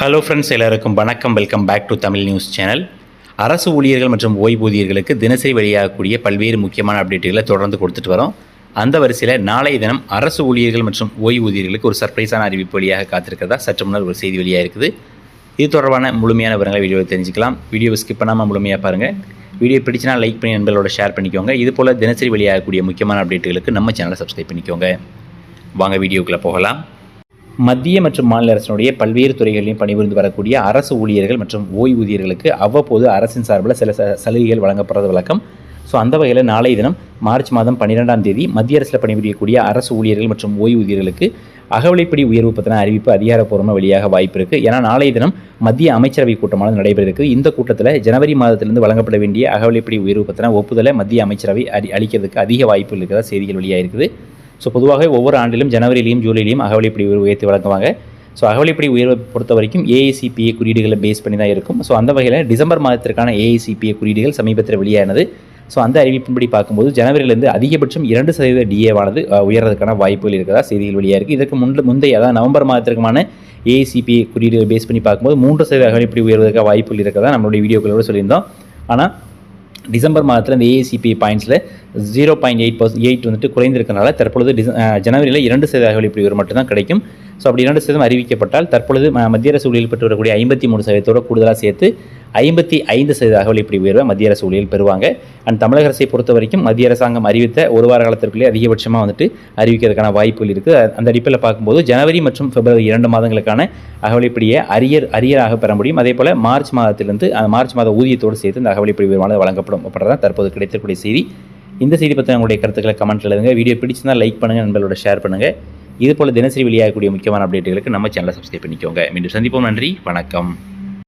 Hello friends எல்லாருக்கும் வணக்கம். Welcome back to Tamil news channel அரசு ஊழியர்கள் மற்றும் ஓய்வூதியர்களுக்கு தினசரி வெளியாகக்கூடிய பல்வேறு முக்கியமான அப்டேட்டுகளை தொடர்ந்து கொடுத்துட்டு வரோம். அந்த வரிசையில் நாளைய தினம் அரசு ஊழியர்கள் மற்றும் ஓய்வூதியர்களுக்கு ஒரு சர்ப்ரைஸான அறிவிப்பு வழியாக காத்திருக்கிறதா சற்று முன்னர் ஒரு செய்தி வெளியாக இருக்குது. இது தொடர்பான முழுமையான விவரங்களை வீடியோவில் தெரிஞ்சுக்கலாம். வீடியோவை ஸ்கிப் பண்ணாமல் முழுமையாக பாருங்கள் வீடியோ பிடிச்சினா லைக் பண்ணி நண்பர்களோட ஷேர் பண்ணிக்கோங்க. இது போல் தினசரி வெளியாகக்கூடிய முக்கியமான அப்டேட்டுகளுக்கு நம்ம சேனலை சப்ஸ்கிரைப் பண்ணிக்கோங்க. வாங்க வீடியோக்குள்ளே போகலாம். மத்திய மற்றும் மாநில அரசினுடைய பல்வேறு துறைகளிலும் பணிபுரிந்து வரக்கூடிய அரசு ஊழியர்கள் மற்றும் ஓய்வூதியர்களுக்கு அவ்வப்போது அரசின் சார்பில் சில ச- சலுகைகள் வழங்கப்படுறது வழக்கம். ஸோ அந்த வகையில் நாளைய தினம் மார்ச் மாதம் பன்னிரெண்டாம் தேதி மத்திய அரசில் பணிபுரியக்கூடிய அரசு ஊழியர்கள் மற்றும் ஓய்வூதியர்களுக்கு அகவலைப்படி உயர்வு பற்றின அறிவிப்பு அதிகாரப்பூர்வமாக வெளியாக வாய்ப்பு இருக்குது ஏன்னா நாளைய தினம் மத்திய அமைச்சரவை கூட்டமானது நடைபெற இந்த கூட்டத்தில் ஜனவரி மாதத்திலிருந்து வழங்கப்பட வேண்டிய அகவலைப்படி உயர்வு பற்றின ஒப்புதலை மத்திய அமைச்சரவை அறி அளிக்கிறதுக்கு அதிக வாய்ப்பு இருக்கிறதா செய்திகள் வெளியாக இருக்குது ஸோ பொதுவாக ஒவ்வொரு ஆண்டிலும் ஜனவரியிலையும் ஜூலையிலையும் அகவலைப்படி உயர்வு உயர்த்தி வழங்குவாங்க. ஸோ அகவலைப்படி உயர்வை பொறுத்த வரைக்கும் ஏஐசிபிஏ குறியீடுகளை பேஸ் பண்ணி தான் இருக்கும். ஸோ அந்த வகையில் டிசம்பர் மாதத்திற்கான ஏஐசிபிஏ குறியீடுகள் சமீபத்தில் வெளியானது. ஸோ அந்த அறிவிப்பின்படி பார்க்கும்போது ஜனவரியிலிருந்து அதிகபட்சம் இரண்டு சதவீத டிஏவானது உயர்றதுக்கான வாய்ப்புகள் இருக்கிறதா செய்திகள் வெளியாக இருக்குது இதற்கு முன் முந்தைய அதாவது நவம்பர் மாதத்திற்குமான ஏஐசிபிஏ குறியீடுகளை பேஸ் பண்ணி பார்க்கும்போது மூன்று சதவீத அகவலைப்படி உயர்வதற்கான வாய்ப்புகள் இருக்கிறதா நம்மளுடைய வீடியோக்களோடு சொல்லியிருந்தோம். ஆனால் டிசம்பர் மாதத்தில் இந்த AACP பாயிண்ட்ஸில் zero point eight percent eight வந்துட்டு குறைந்திருக்கனால தற்பொழுது டிச ஜனவரியில் இரண்டு சதவீத அகவலிப்படி உயர்வு மட்டும்தான் கிடைக்கும். ஸோ அப்படி இரண்டு சதவீதம் அறிவிக்கப்பட்டால் தற்பொழுது ம- மத்திய அரசு ஊழியர்கள் பெற்று வரக்கூடிய ஐம்பத்தி மூணு சதவீதத்தோட கூடுதலாக சேர்த்து ஐம்பத்தி ஐந்து சதவீத அகவலிப்படி உயர்வை மத்திய அரசு ஊழியர்கள் பெறுவாங்க. அண்ட் தமிழக அரசை பொறுத்த வரைக்கும் மத்திய அரசாங்கம் அறிவித்த ஒரு வார காலத்திற்குள்ளே அதிகபட்சமாக வந்துட்டு அறிவிக்கிறதுக்கான வாய்ப்புகள் இருக்குது அந்த அடிப்படையில் பார்க்கும்போது ஜனவரி மற்றும் பிப்ரவரி இரண்டு மாதங்களுக்கான அகவலிப்படியை அரியர் அரியராக பெற முடியும். அதே போல் மார்ச் மாதத்திலிருந்து அந்த மார்ச் மாத ஊதியத்தோடு சேர்த்து இந்த அகவலிப்படி உயர்வானது வழங்கப்படும் அப்படின்றதான் தற்போது கிடைத்திருக்கூடிய செய்தி. இந்த செய்தி பற்றி உங்களுடைய கருத்துக்களை கமெண்ட் எழுதுங்க. வீடியோ பிடிச்சிருந்தால் லைக் பண்ணுங்கள் நண்பர்களோட ஷேர் பண்ணுங்கள் இதுபோல் தினசரி வெளியாகக்கூடிய முக்கியமான அப்டேட்டுகளுக்கு நம்ம சேனலை சப்ஸ்கிரைப் பண்ணிக்கோங்க. மீண்டும் சந்திப்போம். நன்றி வணக்கம்.